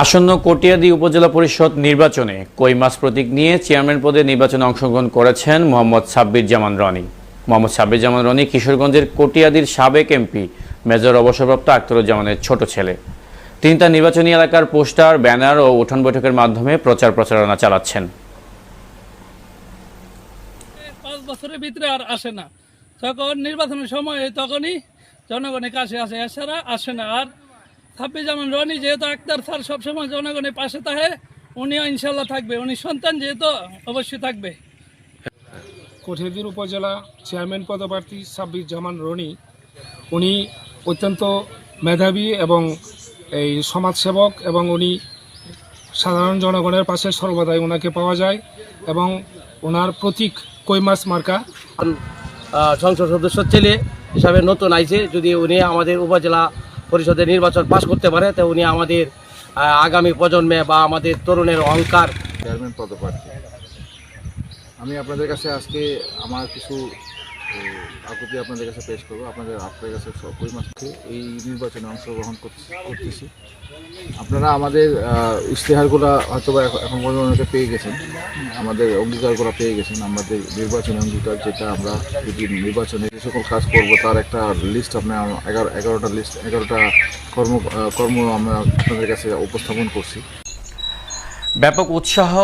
আসন্ন কটিয়াদি উপজেলা পরিষদ নির্বাচনে কই মাছ প্রতীক নিয়ে চেয়ারম্যান পদে নির্বাচনে অংশগ্রহণ করেছেন মোহাম্মদ সাব্বির জামান রনি। মোহাম্মদ সাব্বির জামান রনি কিশোরগঞ্জের কটিয়াদির সাবেক এমপি, মেজর অবসরপ্রাপ্ত আখতারুজ্জামানের ছোট ছেলে। তিনি তার নির্বাচনী এলাকার পোস্টার, ব্যানার ও উঠোন বৈঠকের মাধ্যমে প্রচার প্রচারণা চালাচ্ছেন। পাঁচ বছরের ভিতরে আর আসে না। যখন নির্বাচনের সময় তখনই জনগণের কাছে আসে, এছাড়া আসে না। আর ছাব্বিশ যেমন রনি যেহেতু আক্তার স্যার সবসময় জনগণের পাশে থাকে উনিও ইনশাল্লাহ থাকবে। উনি সন্তান যেহেতু অবশ্যই থাকবে। কঠিয়াদির উপজেলা চেয়ারম্যান পদপ্রার্থী সাব্বির জামান রনি উনি অত্যন্ত মেধাবী এবং এই সমাজসেবক এবং উনি সাধারণ জনগণের পাশে সর্বদাই ওনাকে পাওয়া যায় এবং ওনার প্রতীক কৈমাস মার্কা। সংসদ সদস্য ছেলে হিসাবে নতুন আইছে। যদি উনি আমাদের উপজেলা পরিষদের নির্বাচন পাশ করতে পারে, তো উনি আমাদের আগামী প্রজন্মে বা আমাদের তরুণের অহংকার। চেয়ারম্যান পদপ্রার্থী আমি আপনাদের কাছে আজকে আমার কিছু আহ, আকুতি আপনাদের কাছে পেশ করব। আপনাদের আপনাদের কাছে সকল মাসকে এই নির্বাচনে অংশগ্রহণ করতে- করতেছি। আপনারা আমাদের ইশতেহারগুলো হয়তো বা এখন এখন পর্যন্ত অনেকে পেয়ে গেছেন। আমাদের অঙ্গীকারগুলো পেয়ে গেছেন। আমাদের নির্বাচনী অঙ্গীকার যেটা আমরা যদি নির্বাচনে যে সকল কাজ করব তার একটা লিস্ট আপনার এগারো এগারোটা লিস্ট এগারোটা কর্ম কর্ম আমরা আপনাদের কাছে উপস্থাপন করছি। ব্যাপক উৎসাহ